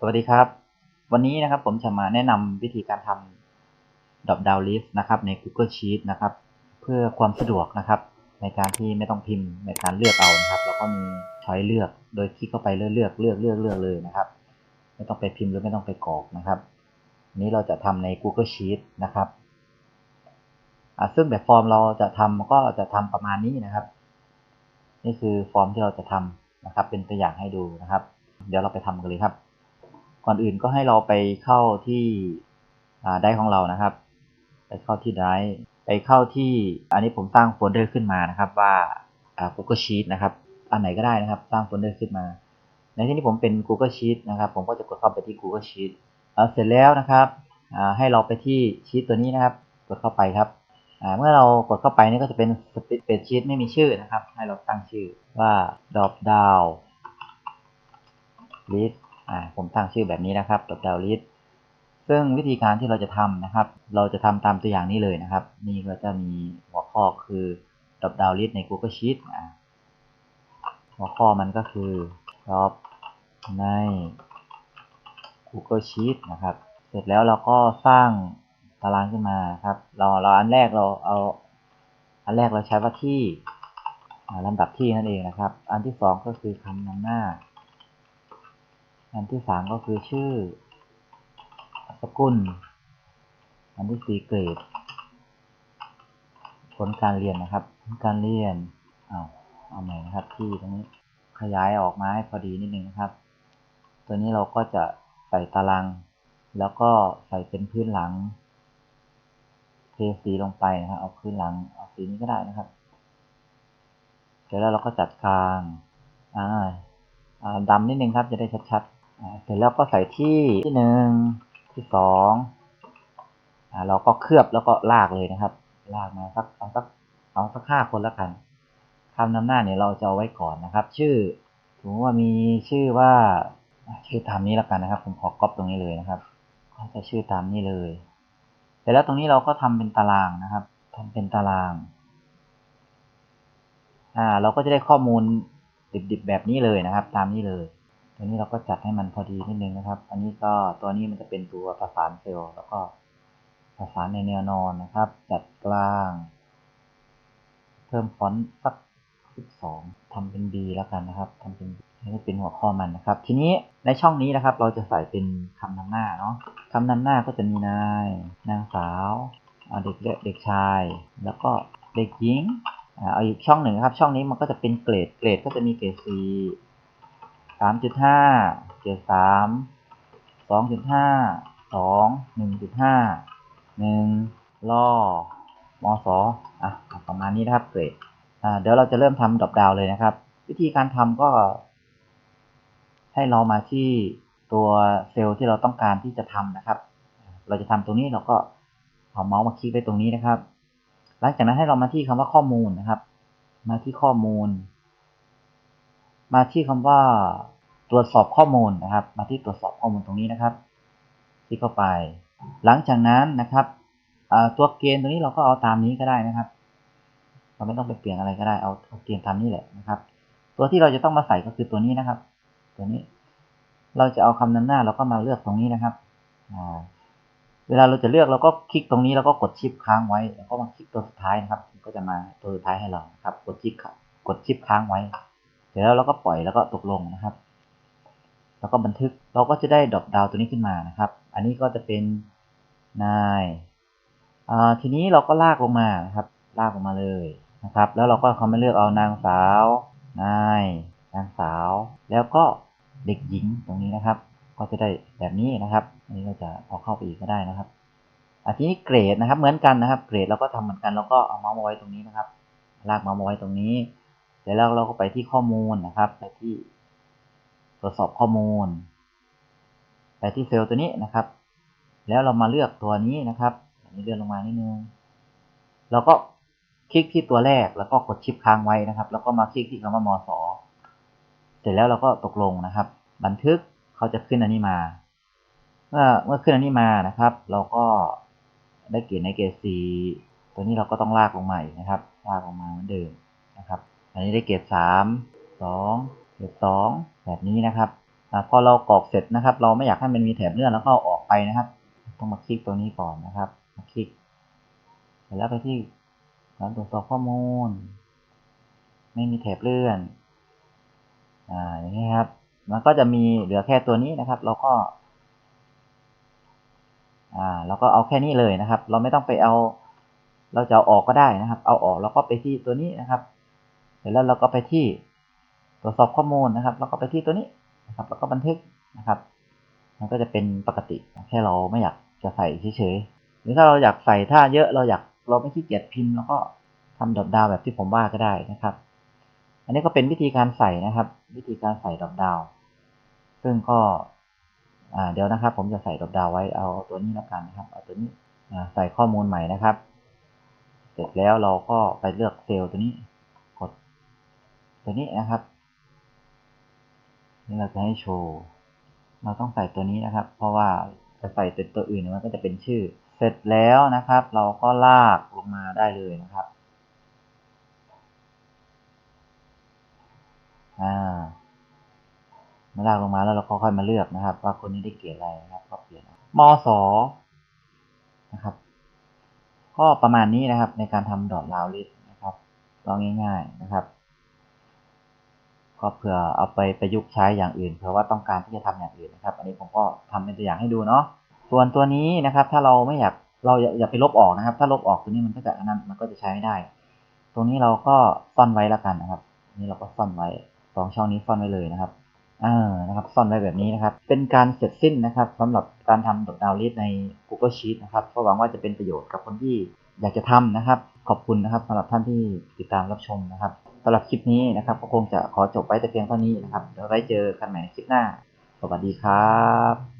สวัสดีครับ วันนี้นะครับผมจะมาแนะนำวิธีการทำ drop down list นะครับใน Google Sheet นะครับ เพื่อความสะดวกนะครับ ในการที่ไม่ต้องพิมพ์ในการเลือกเอานะครับแล้วก็มีช้อยเลือกโดยคลิกเข้าไปเลือกเลือกเลือกเลือกเลือกเลยนะครับ ไม่ต้องไปพิมพ์หรือไม่ต้องไปกรอกนะครับนี้เราจะทำใน Google Sheet นะครับซึ่งแบบฟอร์มเราจะทำก็จะทำประมาณนี้นะครับ นี่คือฟอร์มที่เราจะทำนะครับ เป็นตัวอย่างให้ดูนะครับ เดี๋ยวเราไปทำกันเลยครับ ก่อนอื่นก็ให้เราไปเข้าที่ได้ของเรานะครับ ไปเข้าที่ไดร์ไปเข้าที่อันนี้ผมสร้างโฟลเดอร์ขึ้นมานะครับว่า Google Sheet นะครับ อันไหนก็ได้นะครับ สร้างโฟลเดอร์ขึ้นมา ในที่นี้ผมเป็น Google Sheet นะครับ ผมก็จะกดเข้าไปที่ Google Sheet เสร็จแล้วนะครับให้เราไปที่ชีตตัวนี้นะครับ กดเข้าไปครับเมื่อเรากดเข้าไปนี่ก็จะเป็นสเปซชีตไม่มีชื่อนะครับ ให้เราตั้งชื่อว่า drop down list ผมตั้งชื่อแบบนี้นะครับ drop down list ซึ่งวิธีการที่เราจะทำนะครับ เราจะทำตามตัวอย่างนี้เลยนะครับ นี่ก็จะมีหัวข้อคือ drop down list ใน Google Sheet หัวข้อมันก็คือ drop ใน Google Sheet นะครับ เสร็จแล้วเราก็สร้างตารางขึ้นมาครับ เราเราอันแรกเราเอาอันแรกเราใช้ว่าที่ลำดับที่นั่นเองนะครับ อันที่สองก็คือคำนำหน้า อันที่สามก็คือชื่อสกุล อันที่สี่เกรด ผลการเรียนนะครับ ผลการเรียนเอาเอาใหม่นะครับที่ตรงนี้ขยายออกมาให้พอดีนิดนึงนะครับ ตัวนี้เราก็จะใส่ตาราง แล้วก็ใส่เป็นพื้นหลังเทสีลงไปนะครับเอาพื้นหลังเอาสีนี้ก็ได้นะครับเสร็จแล้วเราก็จัดกลางอ่าดำนิดนึงครับจะได้ชัดๆ เสร็จแล้วก็ใส่ที่ที่หนึ่งที่สองเราก็เคลือบแล้วก็ลากเลยนะครับ ลากมาสักเอาสักเอาสักห้าคนแล้วกันคำนำหน้าเนี่ยเราจะเอาไว้ก่อนนะครับ ชื่อถือว่ามีชื่อว่าชื่อตามนี้แล้วกันนะครับ ผมขอก๊อปตรงนี้เลยนะครับก็จะชื่อตามนี้เลยเสร็จแล้วตรงนี้เราก็ทำเป็นตารางนะครับทำเป็นตารางอ่าเราก็จะได้ข้อมูลดิบๆแบบนี้เลยนะครับ ตามนี้เลย ตัวนี้เราก็จัดให้มันพอดีนิดนึงนะครับ อันนี้ก็ตัวนี้มันจะเป็นตัวประสานเซลล์แล้วก็ประสานในแนวนอนนะครับ จัดกลาง เพิ่มฟอนต์สัก12ทำเป็น B แล้วกันนะครับทำเป็นนี่เป็นหัวข้อมันนะครับ ทีนี้ในช่องนี้นะครับ เราจะใส่เป็นคำนำหน้าเนาะคำนำหน้าก็จะมีนาย นางสาวเด็กเด็กชาย แล้วก็เด็กหญิงเอาอีกช่องหนึ่งครับ ช่องนี้มันก็จะเป็นเกรดเกรดก็จะมีเกรด C สามจุดห้าเจ็ดสามสองจุดห้าสองหนึ่งจุดห้าหนึ่งล่อมอสออะประมาณนี้นะครับเกรดอ่าเดี๋ยวเราจะเริ่มทำดรอปดาวเลยนะครับ วิธีการทำก็ ให้เรามาที่ตัวเซลล์ที่เราต้องการที่จะทำนะครับ เราจะทำตรงนี้เราก็เอาเมาส์มาคลิกไปตรงนี้นะครับ หลังจากนั้นให้เรามาที่คำว่าข้อมูลนะครับ มาที่ข้อมูล มาที่คำว่าตรวจสอบข้อมูลนะครับ มาที่ตรวจสอบข้อมูลตรงนี้นะครับ คลิกเข้าไป หลังจากนั้นนะครับตัวเกณฑ์ตรงนี้เราก็เอาตามนี้ก็ได้นะครับ เราไม่ต้องไปเปลี่ยนอะไรก็ได้เอาเอาเกณฑ์ตามนี้แหละนะครับ ตัวที่เราจะต้องมาใส่ก็คือตัวนี้นะครับ ตัวนี้ เราจะเอาคำนำหน้าเราก็มาเลือกตรงนี้นะครับเวลาเราจะเลือกเราก็คลิกตรงนี้แล้วก็กดชิปค้างไว้แล้วก็มาคลิกตัวสุดท้ายนะครับ ก็จะมาตัวสุดท้ายให้เราครับ กดชิปกดชิปค้างไว้ ร็จแล้วเราก็ปล่อยแล้วก็ตกลงนะครับ แล้วก็บันทึกเราก็จะได้ดรอปดาวตัวนี้ขึ้นมานะครับ อันนี้ก็จะเป็นนายทีนี้เราก็ลากลงมานะครับ ลากลงมาเลยนะครับ แล้วเราก็เขามาเลือกเอานางสาว นาย นางสาว แล้วก็เด็กหญิงตรงนี้นะครับ ก็จะได้แบบนี้นะครับอันนี้ก็จะเอาเข้าไปอีกก็ได้นะครับอันทีนี้เกรดนะครับเหมือนกันนะครับ เกรดเราก็ทำเหมือนกันเราก็เอาเมาส์มาไว้ตรงนี้นะครับ ลากเมาส์มาไว้ตรงนี้ ร็จแล้วเราก็ไปที่ข้อมูลนะครับ ไปที่ตรวจสอบข้อมูล ไปที่เซลล์ตัวนี้นะครับ แล้วเรามาเลือกตัวนี้นะครับนี้เลื่อนลงมานิดนึงเราก็คลิกที่ตัวแรกแล้วก็กดชิปค้างไว้นะครับ แล้วก็มาคลิกที่คำว่ามสเสร็จแล้วเราก็ตกลงนะครับ บันทึกเขาจะขึ้นอันนี้มา เมื่อเมื่อขึ้นอันนี้มานะครับ เราก็ได้เกรดในเกรด C ตัวนี้เราก็ต้องลากลงมาอีกนะครับ ลากลงมาเหมือนเดิมนะครับ อันนี้ได้เกรด3 2เกรด2แบบนี้นะครับอพอเรากรอกเสร็จนะครับ เราไม่อยากให้มันมีแถบเลื่อนแล้วก็เอาออกไปนะครับ ต้องมาคลิกตัวนี้ก่อนนะครับมาคลิกเสร็จแล้วไปที่การตรวจสอบข้อมูล ไม่มีแถบเลื่อนอ่าอย่างนี้ครับ มันก็จะมีเหลือแค่ตัวนี้นะครับ เราก็อ่าเราก็เอาแค่นี้เลยนะครับ เราไม่ต้องไปเอา เราจะเอาออกก็ได้นะครับ เอาออกแล้วก็ไปที่ตัวนี้นะครับ เสร็จแล้วเราก็ไปที่ตรวจสอบข้อมูลนะครับแล้วก็ไปที่ตัวนี้นะครับ แล้วก็บันทึกนะครับ มันก็จะเป็นปกติแค่เราไม่อยากจะใส่เฉยๆหรือถ้าเราอยากใส่ถ้าเยอะเราอยากเราไม่ขี้เกียจพิมพ์แล้วก็ทำดอกดาวแบบที่ผมว่าก็ได้นะครับ อันนี้ก็เป็นวิธีการใส่นะครับ วิธีการใส่ดอกดาว ซึ่งก็เดี๋ยวนะครับ ผมจะใส่ดอกดาวไว้เอาตัวนี้แล้วกันนะครับเอาตัวนี้ใส่ข้อมูลใหม่นะครับ เสร็จแล้วเราก็ไปเลือกเซลล์ตัวนี้ ตัวนี้นะครับนี่เราจะให้โชว์ เราต้องใส่ตัวนี้นะครับ เพราะว่าจะใส่เป็นตัวอื่นมันก็จะเป็นชื่อ เสร็จแล้วนะครับ เราก็ลากลงมาได้เลยนะครับอ่ามาลากลงมาแล้วเราก็ค่อยมาเลือกนะครับ ว่าคนนี้ได้เกรดอะไรนะครับ ก็เปลี่ยนมสนะครับ ก็ประมาณนี้นะครับในการทำดอทลาวลิสนะครับก็ง่าย ๆนะครับ ก็เผื่อเอาไปประยุกต์ใช้อย่างอื่นเผื่อว่าต้องการที่จะทำอย่างอื่นนะครับ อันนี้ผมก็ทำเป็นตัวอย่างให้ดูเนาะส่วนตัวนี้นะครับ ถ้าเราไม่อยากเราอย่าอย่าไปลบออกนะครับ ถ้าลบออกตัวนี้มันก็จะอันนั้นมันก็จะใช้ไม่ได้ ตรงนี้เราก็ซ่อนไว้แล้วกันนะครับ นี่เราก็ซ่อนไว้สองช่องนี้ซ่อนไว้เลยนะครับอ่านะครับซ่อนไว้แบบนี้นะครับ เป็นการเสร็จสิ้นนะครับสำหรับการทำดอกดาวลิสใน Google Sheet นะครับก็หวังว่าจะเป็นประโยชน์กับคนที่อยากจะทำนะครับ ขอบคุณนะครับสำหรับท่านที่ติดตามรับชมนะครับำหรับคลิปนี้นะครับ ก็คงจะขอจบไว้แต่เพียงเท่านี้นะครับเดี๋ยวไว้เจอกันใหม่ในคลิปหน้า สวัสดีครับ